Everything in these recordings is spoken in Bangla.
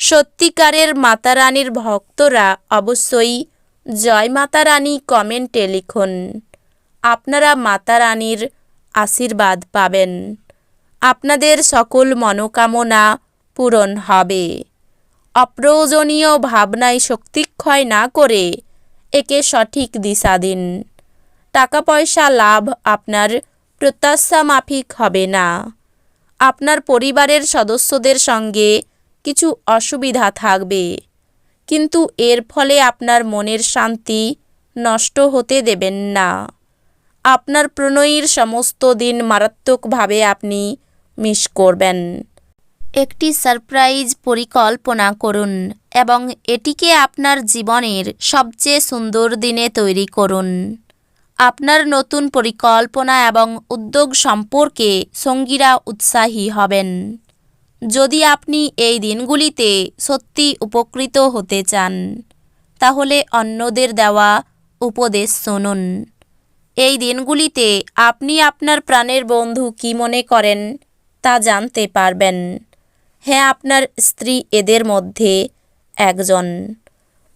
সত্যিকারের মাতারানীর ভক্তরা অবশ্যই জয় মাতা রানী কমেন্টে লিখুন। আপনারা মাতা রানীর আশীর্বাদ পাবেন। আপনাদের সকল মনোকামনা পূরণ হবে। অপ্রয়োজনীয় ভাবনায় শক্তিক্ষয় না করে একে সঠিক দিশা দিন। টাকা পয়সা লাভ আপনার প্রত্যাশা মাফিক হবে না। আপনার পরিবারের সদস্যদের সঙ্গে কিছু অসুবিধা থাকবে। কিন্তু এর ফলে আপনার মনের শান্তি নষ্ট হতে দেবেন না। আপনার প্রণয়ীর সমস্ত দিন মারাত্মকভাবে আপনি মিস করবেন। একটি সারপ্রাইজ পরিকল্পনা করুন এবং এটিকে আপনার জীবনের সবচেয়ে সুন্দর দিনে তৈরি করুন। আপনার নতুন পরিকল্পনা এবং উদ্যোগ সম্পর্কে সঙ্গীরা উৎসাহী হবেন। যদি আপনি এই দিনগুলিতে সত্যি উপকৃত হতে চান, তাহলে অন্যদের দেওয়া উপদেশ শুনুন। এই দিনগুলিতে আপনি আপনার প্রাণের বন্ধু কি মনে করেন, তা জানতে পারবেন। হ্যাঁ আপনার স্ত্রী এদের মধ্যে একজন।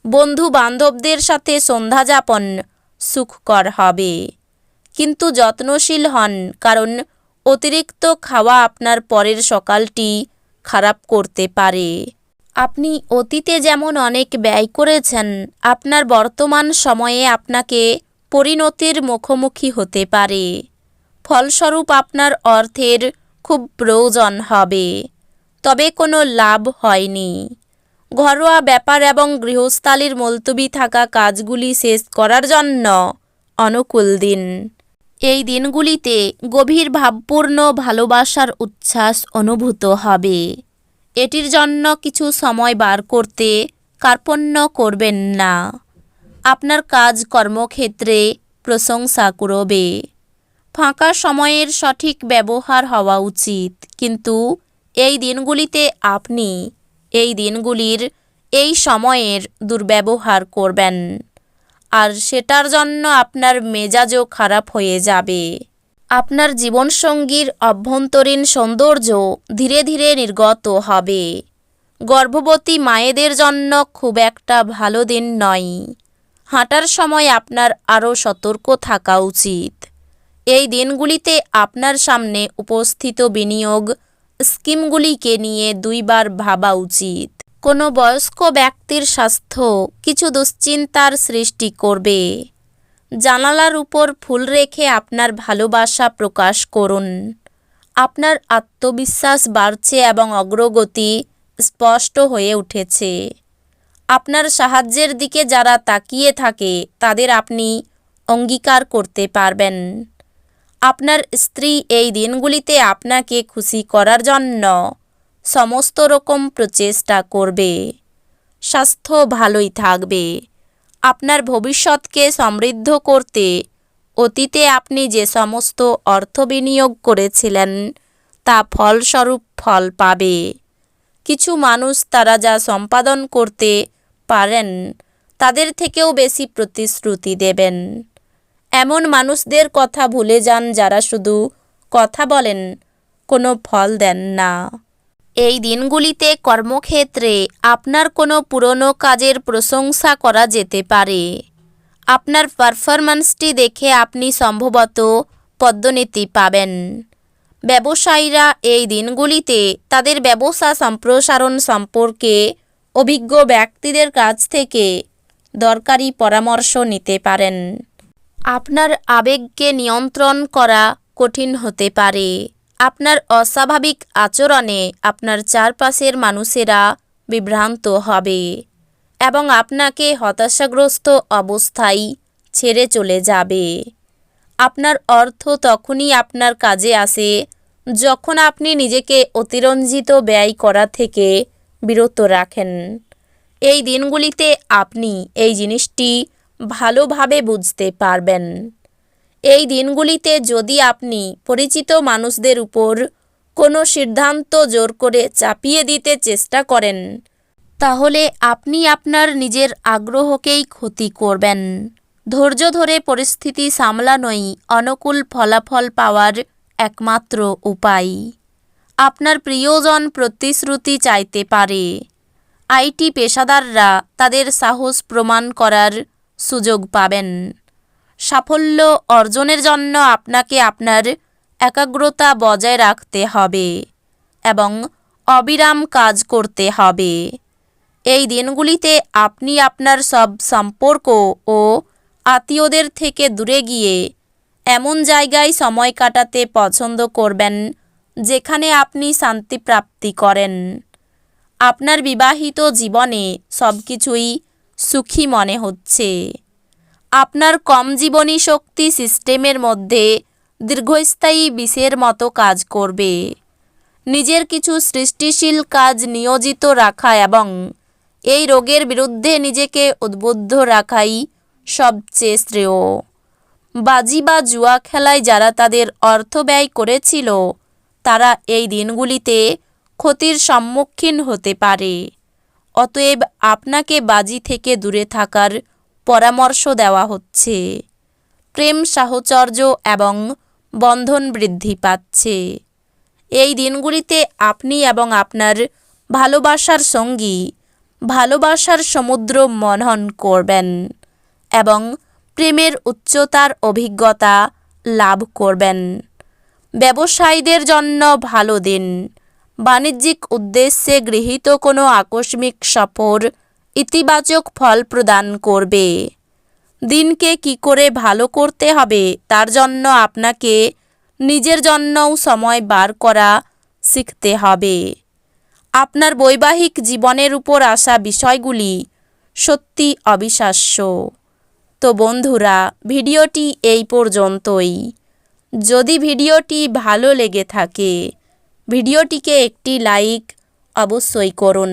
বন্ধু বান্ধবদের সাথে সন্ধ্যা যাপন সুখকর হবে। কিন্তু যত্নশীল হন, কারণ অতিরিক্ত খাওয়া আপনার পরের সকালটি খারাপ করতে পারে। আপনি অতীতে যেমন অনেক ব্যয় করেছেন, আপনার বর্তমান সময়ে আপনাকে পরিণতির মুখোমুখি হতে পারে। ফলস্বরূপ আপনার অর্থের খুব প্রয়োজন হবে, তবে কোনো লাভ হয়নি। ঘরোয়া ব্যাপার এবং গৃহস্থালির মুলতবি থাকা কাজগুলি শেষ করার জন্য অনুকূল দিন। এই দিনগুলিতে গভীর ভাবপূর্ণ ভালোবাসার উচ্ছ্বাস অনুভূত হবে। এটির জন্য কিছু সময় বার করতে কার্পণ্য করবেন না। আপনার কাজ কর্মক্ষেত্রে প্রশংসা করবে ফাঁকা সময়ের সঠিক ব্যবহার হওয়া উচিত, কিন্তু এই দিনগুলিতে আপনি এই দিনগুলির এই সময়ের দুর্ব্যবহার করবেন। আর সেটার জন্য আপনার মেজাজও খারাপ হয়ে যাবে। আপনার জীবনসঙ্গীর অভ্যন্তরীণ সৌন্দর্য ধীরে ধীরে নির্গত হবে। গর্ভবতী মায়েদের জন্য খুব একটা ভালো দিন নয়। হাঁটার সময় আপনার আরও সতর্ক থাকা উচিত। এই দিনগুলিতে আপনার সামনে উপস্থিত বিনিয়োগ স্কিমগুলিকে নিয়ে দুইবার ভাবা উচিত। কোনো বয়স্ক ব্যক্তির স্বাস্থ্য কিছু দুশ্চিন্তার সৃষ্টি করবে। জানালার উপর ফুল রেখে আপনার ভালোবাসা প্রকাশ করুন। আপনার আত্মবিশ্বাস বাড়ছে এবং অগ্রগতি স্পষ্ট হয়ে উঠেছে। আপনার সাহায্যের দিকে যারা তাকিয়ে থাকে, তাদের আপনি অঙ্গীকার করতে পারবেন। আপনার স্ত্রী এই দিনগুলিতে আপনাকে খুশি করার জন্য সমস্ত রকম প্রচেষ্টা করবে। স্বাস্থ্য ভালোই থাকবে। আপনার ভবিষ্যৎকে সমৃদ্ধ করতে অতীতে আপনি যে সমস্ত অর্থ বিনিয়োগ করেছিলেন, তা ফলস্বরূপ ফল পাবে। কিছু মানুষ তারা যা সম্পাদন করতে পারেন, তাদের থেকেও বেশি প্রতিশ্রুতি দেবেন। এমন মানুষদের কথা ভুলে যান যারা শুধু কথা বলেন, কোনো ফল দেন না। এই দিনগুলিতে কর্মক্ষেত্রে আপনার কোনো পুরনো কাজের প্রশংসা করা যেতে পারে। আপনার পারফরম্যান্সটি দেখে আপনি সম্ভবত পদ্মনীতি পাবেন। ব্যবসায়ীরা এই দিনগুলিতে তাদের ব্যবসা সম্প্রসারণ সম্পর্কে অভিজ্ঞ ব্যক্তিদের কাছ থেকে দরকারি পরামর্শ নিতে পারেন। আপনার আবেগকে নিয়ন্ত্রণ করা কঠিন হতে পারে। আপনার অস্বাভাবিক আচরণে আপনার চারপাশের মানুষেরা বিভ্রান্ত হবে এবং আপনাকে হতাশাগ্রস্ত অবস্থায় ছেড়ে চলে যাবে। আপনার অর্থ তখনই আপনার কাজে আসে যখন আপনি নিজেকে অতিরঞ্জিত ব্যয় করা থেকে বিরত রাখেন। এই দিনগুলিতে আপনি এই জিনিসটি ভালোভাবে বুঝতে পারবেন। এই দিনগুলিতে যদি আপনি পরিচিত মানুষদের উপর কোনো সিদ্ধান্ত জোর করে চাপিয়ে দিতে চেষ্টা করেন, তাহলে আপনি আপনার নিজের আগ্রহকেই ক্ষতি করবেন। ধৈর্য ধরে পরিস্থিতি সামলানোই অনুকূল ফলাফল পাওয়ার একমাত্র উপায়। আপনার প্রিয়জন প্রতিশ্রুতি চাইতে পারে। আইটি পেশাদাররা তাদের সাহস প্রমাণ করার সুযোগ পাবেন। সাফল্য অর্জনের জন্য আপনাকে আপনার একাগ্রতা বজায় রাখতে হবে এবং অবিরাম কাজ করতে হবে। এই দিনগুলিতে আপনি আপনার সব সম্পর্ক ও আত্মীয়দের থেকে দূরে গিয়ে এমন জায়গায় সময় কাটাতে পছন্দ করবেন যেখানে আপনি শান্তি প্রাপ্তি করেন। আপনার বিবাহিত জীবনে সব কিছুই সুখী মনে হচ্ছে। আপনার কম জীবনী শক্তি সিস্টেমের মধ্যে দীর্ঘস্থায়ী বিষের মতো কাজ করবে। নিজের কিছু সৃষ্টিশীল কাজ নিয়োজিত রাখা এবং এই রোগের বিরুদ্ধে নিজেকে উদ্বুদ্ধ রাখাই সবচেয়ে শ্রেয়। বাজি বা জুয়া খেলায় যারা তাদের অর্থ ব্যয় করেছিল, তারা এই দিনগুলিতে ক্ষতির সম্মুখীন হতে পারে। অতএব আপনাকে বাজি থেকে দূরে থাকার পরামর্শ দেওয়া হচ্ছে। প্রেম সাহচর্য এবং বন্ধন বৃদ্ধি পাচ্ছে। এই দিনগুলিতে আপনি এবং আপনার ভালোবাসার সঙ্গী ভালোবাসার সমুদ্র মনন করবেন এবং প্রেমের উচ্চতার অভিজ্ঞতা লাভ করবেন। ব্যবসায়ীদের জন্য ভালো দিন। বাণিজ্যিক উদ্দেশ্যে গৃহীত কোনো আকস্মিক সফর ইতিবাচক ফল প্রদান করবে। দিনকে কি করে ভালো করতে হবে, তার জন্য আপনাকে নিজের জন্যও সময় বার করা শিখতে হবে। আপনার বৈবাহিক জীবনের উপর আসা বিষয়গুলি সত্যি অবিশ্বাস্য। তো বন্ধুরা, ভিডিওটি এই পর্যন্তই। যদি ভিডিওটি ভালো লেগে থাকে, ভিডিওটিকে একটি লাইক অবশ্যই করুন।